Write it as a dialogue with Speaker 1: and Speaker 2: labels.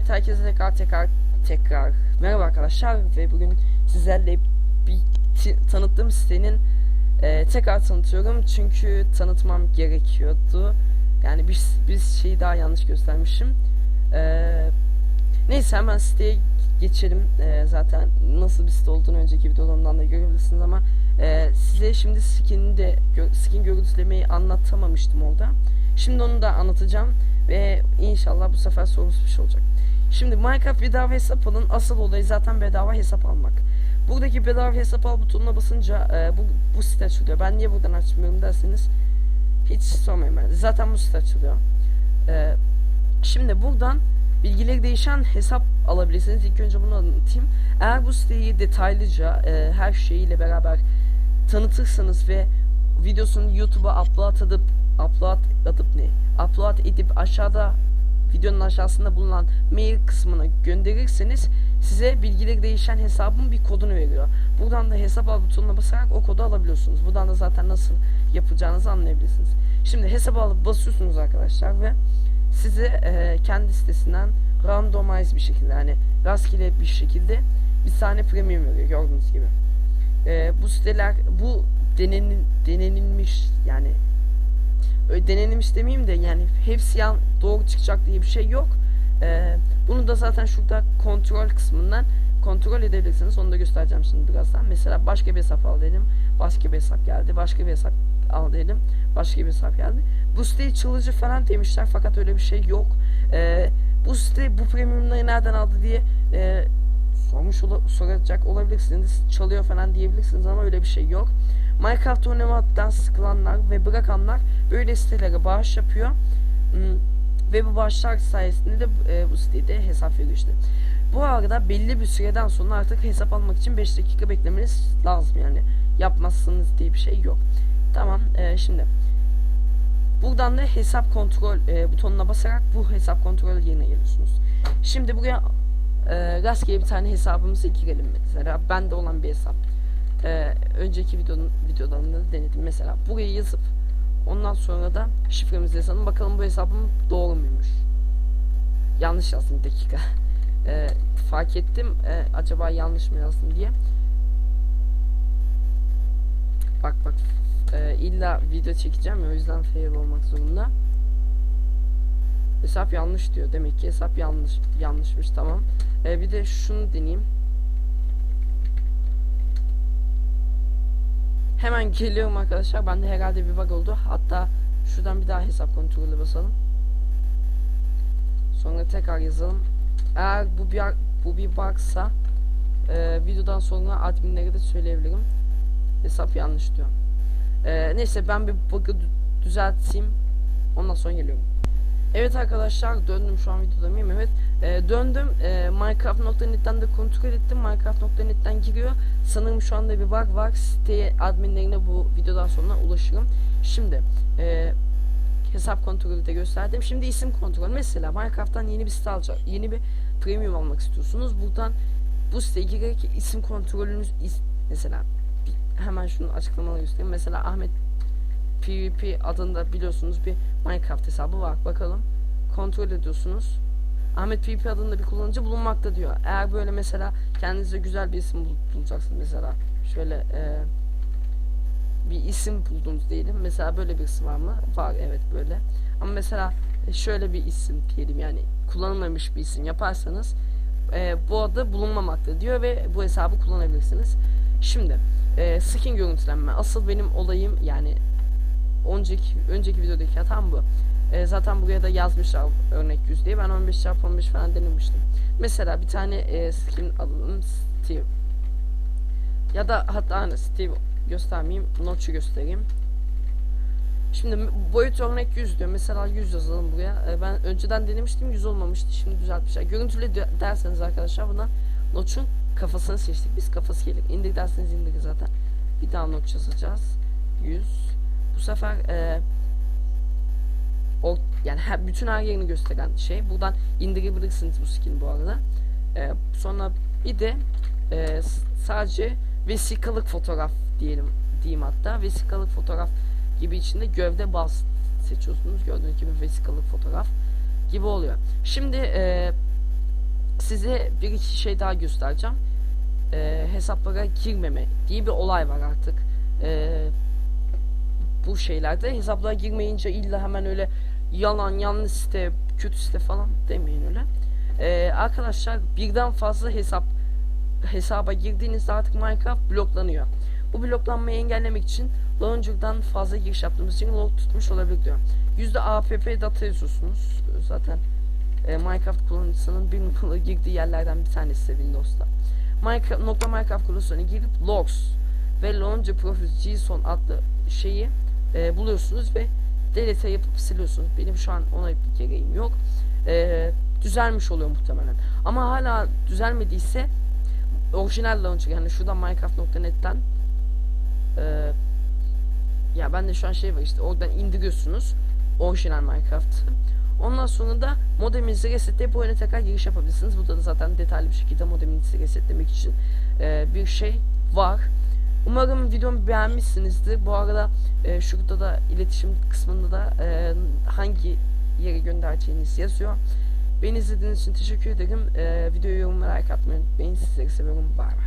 Speaker 1: Evet herkese tekrar tekrar tekrar merhaba arkadaşlar ve bugün sizlerle bir tanıttığım sitenin e, tekrar tanıtıyorum çünkü tanıtmam gerekiyordu. Yani bir, bir şeyi daha yanlış göstermişim. E, neyse hemen siteye geçelim. E, zaten nasıl bir site olduğunu önceki videolarımdan da görebilirsiniz ama e, size şimdi skin'i de skin görüntülemeyi anlatamamıştım orada. Şimdi onu da anlatacağım ve inşallah bu sefer sorunsuz bir şey olacak. Şimdi Minecraft bedava hesap alın. Asıl olayı zaten bedava hesap almak. Buradaki bedava hesap al butonuna basınca e, bu, bu site açılıyor. Ben niye buradan açmıyorum derseniz hiç sormayın ben. Zaten bu site açılıyor. E, şimdi buradan bilgileri değişen hesap alabilirsiniz. İlk önce bunu anlatayım. Eğer bu siteyi detaylıca e, her şeyiyle beraber tanıtırsanız ve videosunu YouTube'a upload edip upload edip ne? Upload edip aşağıda videonun aşağısında bulunan mail kısmına gönderirseniz size bilgileri değişen hesabın bir kodunu veriyor. Buradan da hesap al butonuna basarak o kodu alabiliyorsunuz. Buradan da zaten nasıl yapacağınızı anlayabilirsiniz. Şimdi hesap alıp basıyorsunuz arkadaşlar ve size e, kendi sitesinden randomize bir şekilde yani rastgele bir şekilde bir tane premium veriyor gördüğünüz gibi. E, bu siteler bu denenin, denenilmiş yani öyle denenilmiş demeyeyim de yani hepsi yan doğru çıkacak diye bir şey yok. Ee, bunu da zaten şurada kontrol kısmından kontrol edebilirsiniz. Onu da göstereceğim şimdi birazdan. Mesela başka bir hesap al dedim. Başka bir hesap geldi. Başka bir hesap al dedim. Başka bir hesap geldi. Bu siteyi çalıcı falan demişler fakat öyle bir şey yok. Ee, bu site bu premiumları nereden aldı diye e, sormuş ola, soracak olabilirsiniz. Çalıyor falan diyebilirsiniz ama öyle bir şey yok. Minecraft oynamaktan sıkılanlar ve bırakanlar böyle sitelere bağış yapıyor. Hmm, Ve bu bağışlar sayesinde de e, bu sitede hesap veriyor işte. Bu arada belli bir süreden sonra artık hesap almak için 5 dakika beklemeniz lazım yani. Yapmazsınız diye bir şey yok. Tamam e, şimdi. Buradan da hesap kontrol e, butonuna basarak bu hesap kontrol yerine geliyorsunuz. Şimdi buraya e, rastgele bir tane hesabımızı girelim mesela. Bende olan bir hesap. E, önceki videonun videolarında da denedim. Mesela buraya yazıp ondan sonra da şifremizi yazalım. Bakalım bu hesabım doğru muymuş. Yanlış yazdım dakika. E, fark ettim. E, acaba yanlış mı yazdım diye. Bak bak. E, illa video çekeceğim ya o yüzden fail olmak zorunda. Hesap yanlış diyor. Demek ki hesap yanlış yanlışmış. Tamam. E, bir de şunu deneyeyim. Hemen geliyorum arkadaşlar. Bende herhalde bir bug oldu. Hatta şuradan bir daha hesap kontrolü basalım. Sonra tekrar yazalım. Eğer bu bir bu bir bugsa e, videodan sonra adminlere de söyleyebilirim. Hesap yanlış diyor. E, neyse ben bir bug'ı dü- düzelteyim. Ondan sonra geliyorum. Evet arkadaşlar döndüm şu an videoda mıyım? Evet. E, döndüm. E, Minecraft.net'ten de kontrol ettim. Minecraft.net'ten giriyor. Sanırım şu anda bir bug var. Siteye adminlerine bu videodan sonra ulaşırım. Şimdi e, hesap kontrolü de gösterdim. Şimdi isim kontrolü. Mesela Minecraft'tan yeni bir site alacak. Yeni bir premium almak istiyorsunuz. Buradan bu siteye girerek isim kontrolünüz is- mesela hemen şunu açıklamaları göstereyim. Mesela Ahmet PvP adında biliyorsunuz bir Minecraft hesabı var. Bakalım. Kontrol ediyorsunuz. Ahmet PvP adında bir kullanıcı bulunmakta diyor. Eğer böyle mesela kendinize güzel bir isim bul- bulacaksınız mesela. Şöyle e, bir isim buldunuz diyelim. Mesela böyle bir isim var mı? Var evet böyle. Ama mesela şöyle bir isim diyelim yani kullanılmamış bir isim yaparsanız e, bu adı bulunmamakta diyor ve bu hesabı kullanabilirsiniz. Şimdi e, skin görüntülenme. Asıl benim olayım yani önceki önceki videodaki hatam bu. E, zaten buraya da yazmışlar örnek yüz diye. Ben 15 çarpı 15 falan denemiştim. Mesela bir tane e, skin alalım. Steve. Ya da hatta hani Steve göstermeyeyim. Notch'u göstereyim. Şimdi boyut örnek 100 diyor. Mesela 100 yazalım buraya. E, ben önceden denemiştim 100 olmamıştı. Şimdi düzeltmişler. Görüntülü de- derseniz arkadaşlar buna Notch'un kafasını seçtik. Biz kafası gelir. İndir derseniz indir zaten. Bir daha Notch yazacağız. 100. Bu sefer e, o yani her, bütün her yerini gösteren şey. Buradan indirebilirsiniz bu skin bu arada. E, sonra bir de e, sadece vesikalık fotoğraf diyelim diyeyim hatta vesikalık fotoğraf gibi içinde gövde baz seçiyorsunuz gördüğünüz gibi vesikalık fotoğraf gibi oluyor. Şimdi e, size bir iki şey daha göstereceğim. Ee, hesaplara girmeme diye bir olay var artık. Ee, bu şeylerde hesaplara girmeyince illa hemen öyle yalan, yanlış site, kötü site falan demeyin öyle. Ee, arkadaşlar birden fazla hesap hesaba girdiğinizde artık Minecraft bloklanıyor. Bu bloklanmayı engellemek için Launcher'dan fazla giriş yaptığımız için log tutmuş olabilir diyor. Yüzde app data yazıyorsunuz. Zaten e, Minecraft kullanıcısının bir numaralı girdiği yerlerden bir tanesi Windows'ta. Minecraft, nokta Minecraft kullanıcısına girip logs ve Launcher Profile JSON adlı şeyi e, buluyorsunuz ve delete yapıp siliyorsunuz. Benim şu an ona bir gereğim yok. E, düzelmiş oluyor muhtemelen. Ama hala düzelmediyse orijinal launcher yani şuradan minecraft.net'ten e, ya ben de şu an şey var işte oradan indiriyorsunuz orijinal Minecraft'ı. Ondan sonra da modeminizi resetleyip oyuna tekrar giriş yapabilirsiniz. Burada da zaten detaylı bir şekilde modeminizi resetlemek için e, bir şey var. Umarım videomu beğenmişsinizdir. Bu arada e, şurada da iletişim kısmında da e, hangi yere göndereceğiniz yazıyor. Beni izlediğiniz için teşekkür ederim. E, videoyu yorumlara like atmayı unutmayın. Sizleri seviyorum. Bay bay.